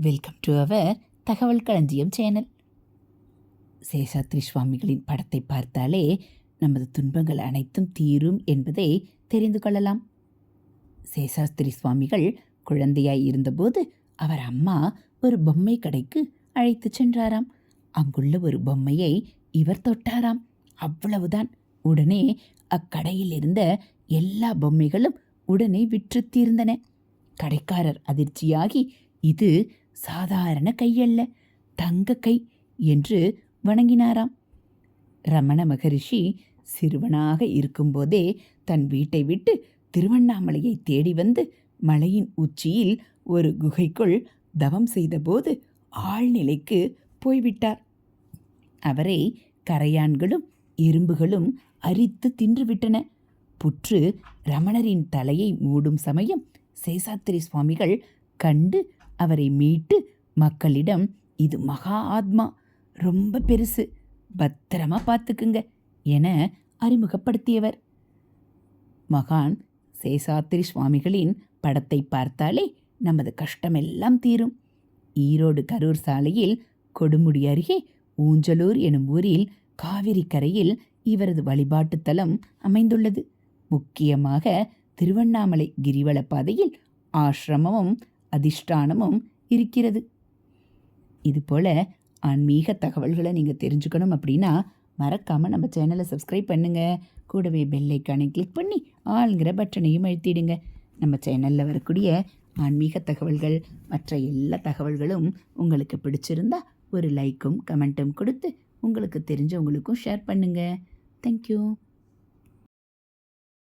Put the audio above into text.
Welcome to our தகவல் களஞ்சியம் channel Seshadri சுவாமிகளின் படத்தை பார்த்தாலே நமது துன்பங்கள் அனைத்தும் தீரும் என்பதை தெரிந்து கொள்ளலாம். சேஷாஸ்திரி சுவாமிகள் குழந்தையாய் இருந்தபோது அவர் அம்மா ஒரு பொம்மை கடைக்கு அழைத்துச் சென்றாராம். அங்குள்ள ஒரு பொம்மையை இவர் தொட்டாராம். அவ்வளவுதான். உடனே அக்கடையில் இருந்த எல்லா பொம்மைகளும் உடனே விற்று தீர்ந்தன. கடைக்காரர் அதிர்ச்சியாகி இது சாதாரண கையல்ல தங்க கை என்று வணங்கினாராம். ரமண மகரிஷி சிறுவனாக இருக்கும்போதே தன் வீட்டை விட்டு திருவண்ணாமலையை தேடி வந்து மலையின் உச்சியில் ஒரு குகைக்குள் தவம் செய்தபோது ஆழ்நிலைக்கு போய்விட்டார். அவரை கரையான்களும் எறும்புகளும் அரித்து தின்றுவிட்டன. புற்று ரமணரின் தலையை மூடும் சமயம் சேசாத்திரி சுவாமிகள் கண்டு அவரை மீட்டு மக்களிடம் இது மகா ஆத்மா ரொம்ப பெருசு பத்திரமா பார்த்துக்குங்க என அறிமுகப்படுத்தியவர். மகான் சேசாத்திரி சுவாமிகளின் படத்தை பார்த்தாலே நமது கஷ்டமெல்லாம் தீரும். ஈரோடு கரூர் சாலையில் கொடுமுடி அருகே ஊஞ்சலூர் எனும் ஊரில் காவிரி கரையில் இவரது வழிபாட்டுத்தலம் அமைந்துள்ளது. முக்கியமாக திருவண்ணாமலை கிரிவல பாதையில் ஆசிரமமும் அதிஷ்டானமும் இருக்கிறது. இதுபோல் ஆன்மீக தகவல்களை நீங்கள் தெரிஞ்சுக்கணும் அப்படின்னா மறக்காமல் நம்ம சேனலை சப்ஸ்கிரைப் பண்ணுங்கள் கூடவே பெல்லைக்கானை கிளிக் பண்ணி ஆளுங்கிற பட்டனையும் அழுத்திடுங்க. நம்ம சேனலில் வரக்கூடிய ஆன்மீக தகவல்கள் மற்ற எல்லா தகவல்களும் உங்களுக்கு பிடிச்சிருந்தா ஒரு லைக்கும் கமெண்ட்டும் கொடுத்து உங்களுக்கு தெரிஞ்சவங்களுக்கும் ஷேர் பண்ணுங்கள் தேங்க்யூ